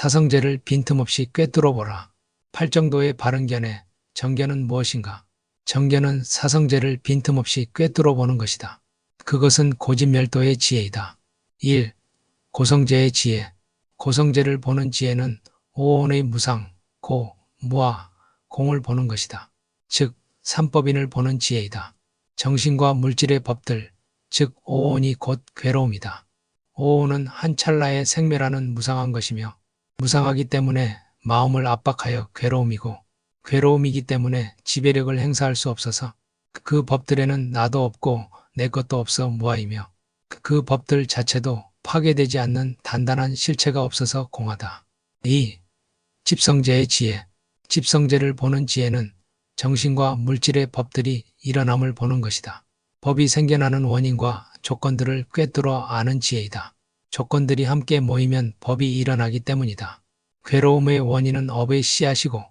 사성제를 빈틈없이 꿰뚫어보라. 팔정도의 바른견에 정견은 무엇인가? 정견은 사성제를 빈틈없이 꿰뚫어보는 것이다. 그것은 고집멸도의 지혜이다. 1. 고성제의 지혜. 고성제를 보는 지혜는 오온의 무상, 고, 무아, 공을 보는 것이다. 즉, 삼법인을 보는 지혜이다. 정신과 물질의 법들, 즉 오온이 곧 괴로움이다. 오온은 한 찰나의 생매라는 무상한 것이며 무상하기 때문에 마음을 압박하여 괴로움이고 괴로움이기 때문에 지배력을 행사할 수 없어서 그 법들에는 나도 없고 내 것도 없어 무아이며 그 법들 자체도 파괴되지 않는 단단한 실체가 없어서 공하다. 2. 집성제의 지혜. 집성제를 보는 지혜는 정신과 물질의 법들이 일어남을 보는 것이다. 법이 생겨나는 원인과 조건들을 꿰뚫어 아는 지혜이다. 조건들이 함께 모이면 법이 일어나기 때문이다. 괴로움의 원인은 업의 씨앗이고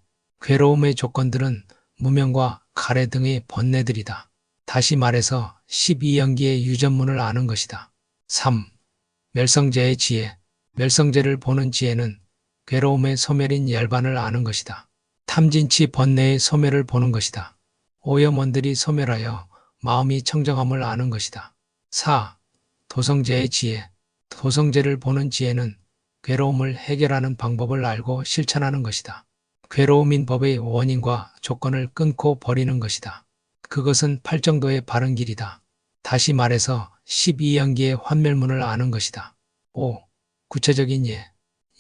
괴로움의 조건들은 무명과 가래 등의 번뇌들이다. 다시 말해서 12연기의 유전문을 아는 것이다. 3. 멸성제의 지혜. 멸성제를 보는 지혜는 괴로움의 소멸인 열반을 아는 것이다. 탐진치 번뇌의 소멸을 보는 것이다. 오염원들이 소멸하여 마음이 청정함을 아는 것이다. 4. 도성제의 지혜. 도성제를 보는 지혜는 괴로움을 해결하는 방법을 알고 실천하는 것이다. 괴로움인 법의 원인과 조건을 끊고 버리는 것이다. 그것은 팔정도의 바른 길이다. 다시 말해서 12연기의 환멸문을 아는 것이다. 5. 구체적인 예.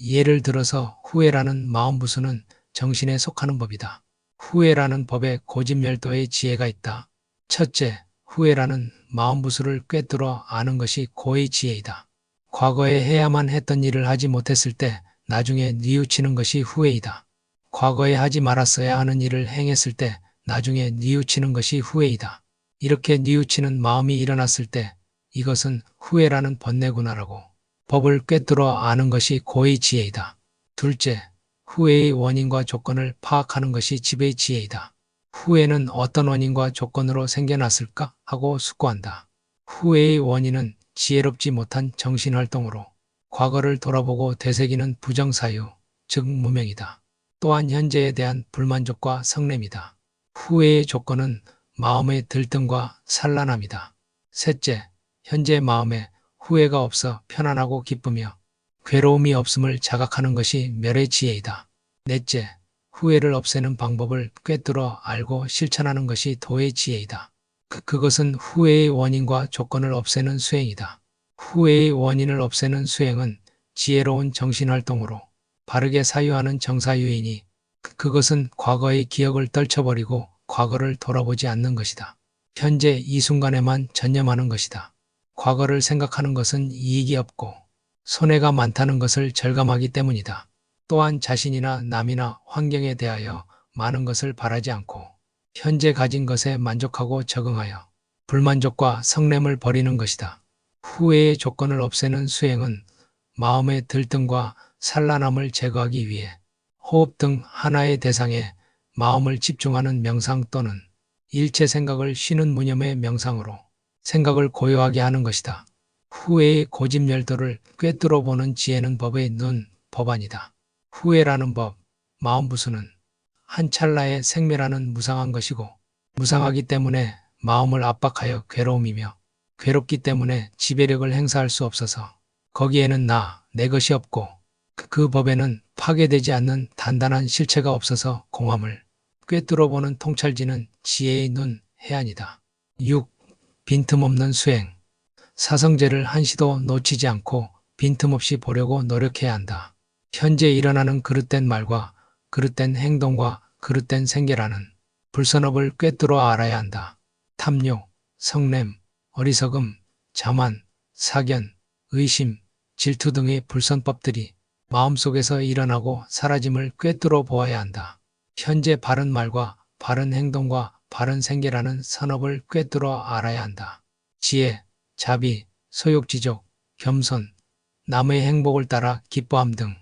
예를 들어서 후회라는 마음부수는 정신에 속하는 법이다. 후회라는 법에 고집멸도의 지혜가 있다. 첫째, 후회라는 마음부수를 꿰뚫어 아는 것이 고의 지혜이다. 과거에 해야만 했던 일을 하지 못했을 때 나중에 뉘우치는 것이 후회이다. 과거에 하지 말았어야 하는 일을 행했을 때 나중에 뉘우치는 것이 후회이다. 이렇게 뉘우치는 마음이 일어났을 때 이것은 후회라는 번뇌구나라고 법을 꿰뚫어 아는 것이 고의 지혜이다. 둘째, 후회의 원인과 조건을 파악하는 것이 지배의 지혜이다. 후회는 어떤 원인과 조건으로 생겨났을까 하고 숙고한다. 후회의 원인은 지혜롭지 못한 정신활동으로 과거를 돌아보고 되새기는 부정사유, 즉 무명이다. 또한 현재에 대한 불만족과 성냄이다. 후회의 조건은 마음의 들뜸과 산란함이다. 셋째, 현재 마음에 후회가 없어 편안하고 기쁘며 괴로움이 없음을 자각하는 것이 멸의 지혜이다. 넷째, 후회를 없애는 방법을 꿰뚫어 알고 실천하는 것이 도의 지혜이다. 그, 그것은 후회의 원인과 조건을 없애는 수행이다. 후회의 원인을 없애는 수행은 지혜로운 정신활동으로 바르게 사유하는 정사유인이 그, 그것은 과거의 기억을 떨쳐버리고 과거를 돌아보지 않는 것이다. 현재 이 순간에만 전념하는 것이다. 과거를 생각하는 것은 이익이 없고 손해가 많다는 것을 절감하기 때문이다. 또한 자신이나 남이나 환경에 대하여 많은 것을 바라지 않고 현재 가진 것에 만족하고 적응하여 불만족과 성냄을 버리는 것이다. 후회의 조건을 없애는 수행은 마음의 들뜸과 산란함을 제거하기 위해 호흡 등 하나의 대상에 마음을 집중하는 명상 또는 일체 생각을 쉬는 무념의 명상으로 생각을 고요하게 하는 것이다. 후회의 고집 열도를 꿰뚫어 보는 지혜는 법의 눈, 법안이다. 후회라는 법, 마음 부수는 한 찰나의 생매라는 무상한 것이고 무상하기 때문에 마음을 압박하여 괴로움이며 괴롭기 때문에 지배력을 행사할 수 없어서 거기에는 나, 내 것이 없고 그, 그 법에는 파괴되지 않는 단단한 실체가 없어서 공함을 꿰뚫어보는 통찰지는 지혜의 눈, 해안이다. 6. 빈틈없는 수행. 사성제를 한시도 놓치지 않고 빈틈없이 보려고 노력해야 한다. 현재 일어나는 그릇된 말과 그릇된 행동과 그릇된 생계라는 불선업을 꿰뚫어 알아야 한다. 탐욕, 성냄, 어리석음, 자만, 사견, 의심, 질투 등의 불선법들이 마음속에서 일어나고 사라짐을 꿰뚫어 보아야 한다. 현재 바른 말과 바른 행동과 바른 생계라는 선업을 꿰뚫어 알아야 한다. 지혜, 자비, 소욕지족, 겸손, 남의 행복을 따라 기뻐함 등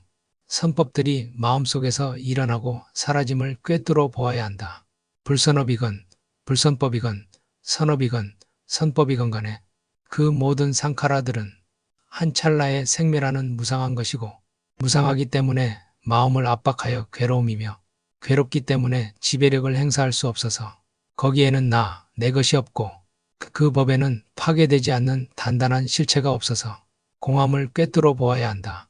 선법들이 마음속에서 일어나고 사라짐을 꿰뚫어 보아야 한다. 불선업이건 불선법이건 선업이건 선법이건 간에 그 모든 상카라들은 한 찰나의 생매라는 무상한 것이고 무상하기 때문에 마음을 압박하여 괴로움이며 괴롭기 때문에 지배력을 행사할 수 없어서 거기에는 나, 내 것이 없고 그- 그 법에는 파괴되지 않는 단단한 실체가 없어서 공함을 꿰뚫어 보아야 한다.